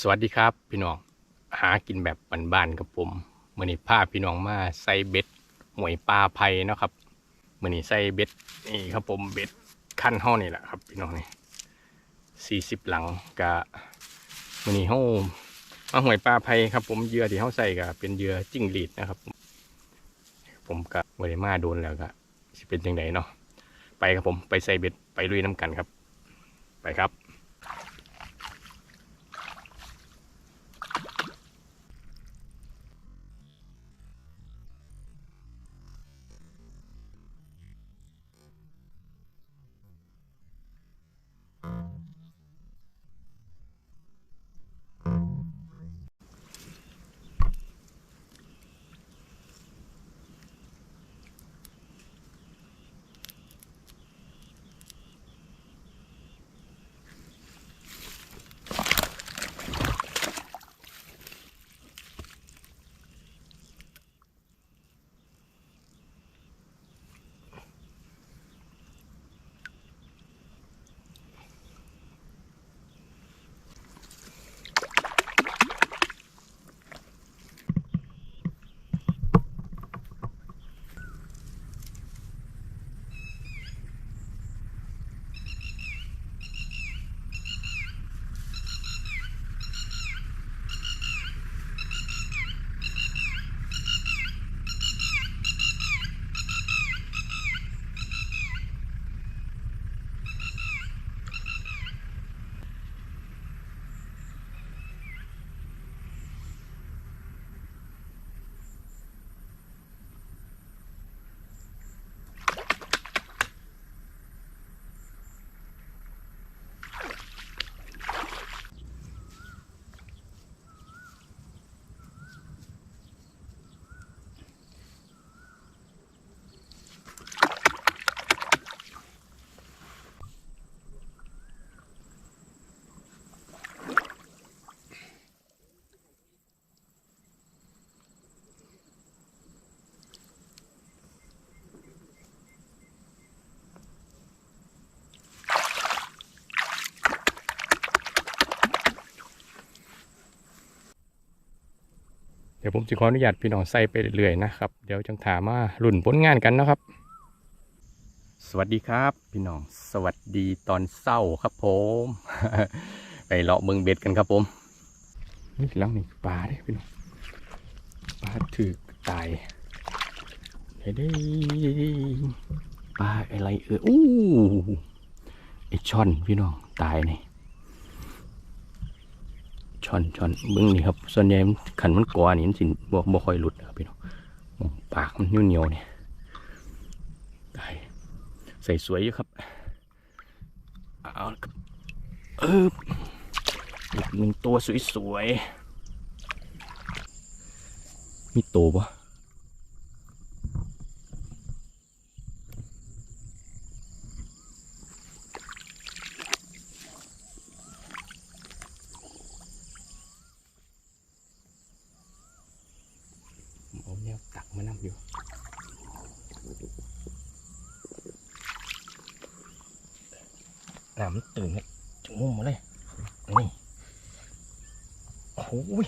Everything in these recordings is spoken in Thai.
สวัสดีครับ พี่น้องหากินแบบบ้านๆกับผมมือนี้พาพี่น้องมาใส่เบ็ดหวยปลาไผ่นะครับมือนี้ใส่เบ็ดนี่ครับผมเบ็ดขั้นห้อนี่แหละครับ พี่น้องนี่สี่สิบหลังกะมือนี้ห้อมาหวยปลาไผ่ครับ ผมเหยื่อที่เขาใส่ก็เป็นเหยื่อจิ้งหรีดนะครับ ผมก็บริมาโดนแล้วก็สิเป็นยังไงเนาะไปครับผมไปใส่เบ็ดไปลุยน้ำกันครับ ไปครับ ดี๋ยวผมจะขออนุญาตพี่น้องใส่ไปเรื่อยๆนะครับ เดี๋ยวจังถามมารุ่นผลงานกันเนาะครับ สวัสดีครับ พี่น้องสวัสดีตอนเศร้าครับผม ไปเลาะเมืองเบ็ดกันครับผมนี่หลังนี่ปลาเด้พี่น้องปลาถือกตายเด้เด้ปลาอะไรเอออู้ไอช่อนพี่น้องตายนี่ ช่อนช่อนเบิ้งนี่ครับส่วนใหญ่ขันมันกวานี่มันสิบ่บ่ค่อยหลุดครับพี่น้องมองปากมันเหนียวๆเนี่ยตายใส่สวยอยู่ครับเอาครับเอออีกหนึ่งตัวสวยๆมีโตปะผมเอาแนวตักมานั่งอยู่ น้ำมันตื่นเนี่ยจะงุ่มมาเลยนี่โอ้โหย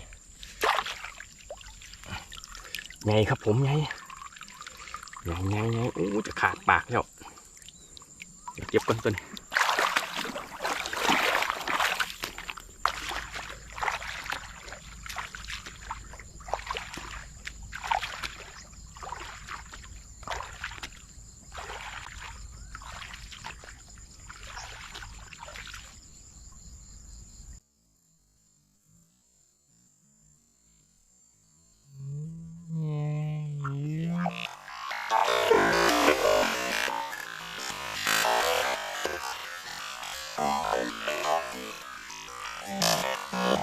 ไงครับผมไงไงไงไงโอ้จะขาดปากแล้วเก็บก่อนตัวนี้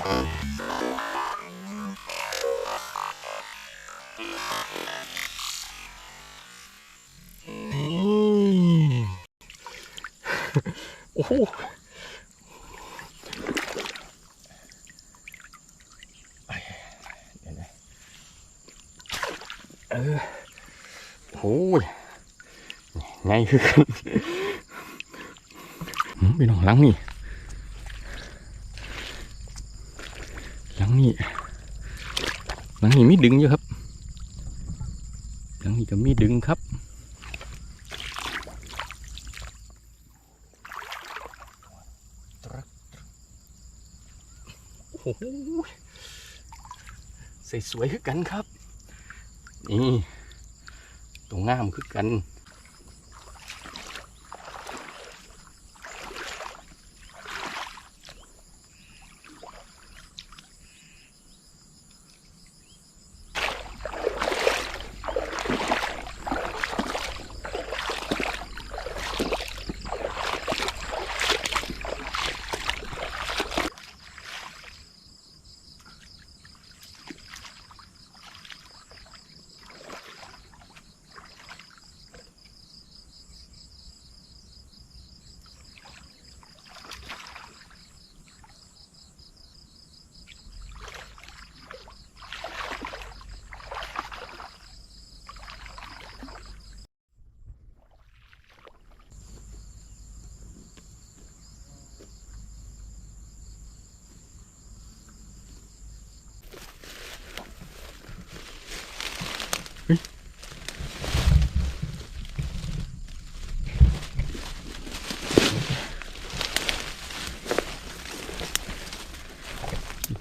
โอ้โหเดี๋ยวนะเออโอ้ยไงคือกันหืมไปนองหลังนี่ หลัง นี้หลังนี้มีดึงอยู่ครับ หลังนี้ก็มีดึงครับโอ้โหใส่สวยคือกันครับ นี่ตรงงามคือกัน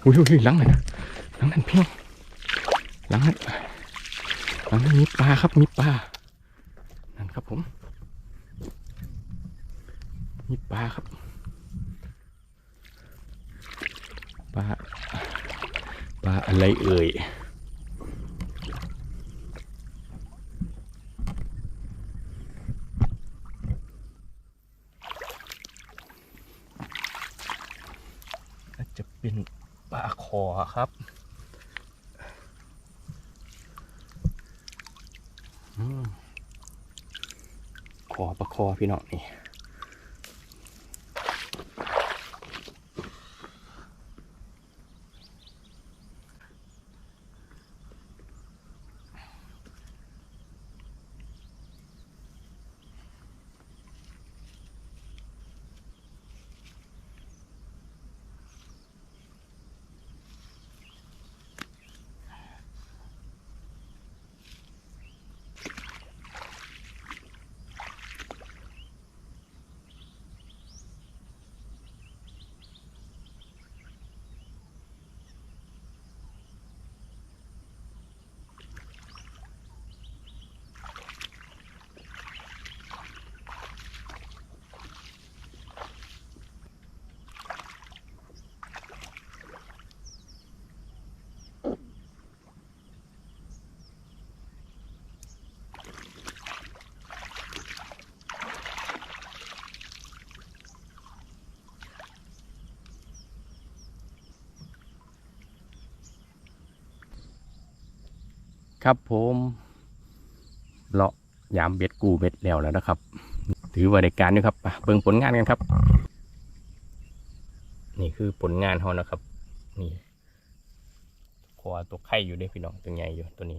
อุ้ยอุ้ยหลังไหนนหลังนั้นเพียงหลังนั้นหลังนั้นมีปลาครับมีปลานั่นครับผมมีปลาครับปลาปลาอะไรเอ่ยน่าจะเป็นปลาคอครับอืม คอประคอพี่น้องนี่ ครับผมเลาะยามเบ็ดกูเบ็ดแล้วแล้วนะครับ ถือว่าได้การอยู่ครับเบิ่งผลงานกันครับ นี่คือผลงานเขานะครับ นี่คอตัวไข่อยู่เด้วยพี่น้องตัวใหญ่อยู่ตัวนี้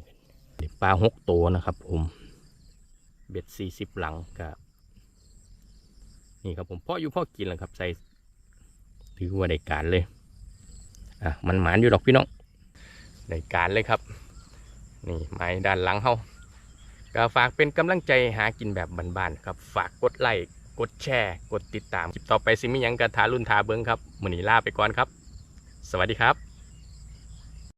ปลาหกตัวนะครับ ผม เบ็ดสี่สิบหลังกับนี่ครับผมพ่ออยู่พ่อกินแล้วครับ ใส่ถือว่าได้การเลย อะมันหมานอยู่ดอกพี่น้องได้การเลยครับ นี่ไม้ด้านหลังเฮาก็ฝากเป็นกำลังใจหากินแบบบ้านๆครับ ฝากกดไลค์กดแชร์ กดติดตามคลิปต่อไปสิมีหยังกระทารุ่นทาเบิ้งครับมือนีลาไปก่อนครับ สวัสดีครับ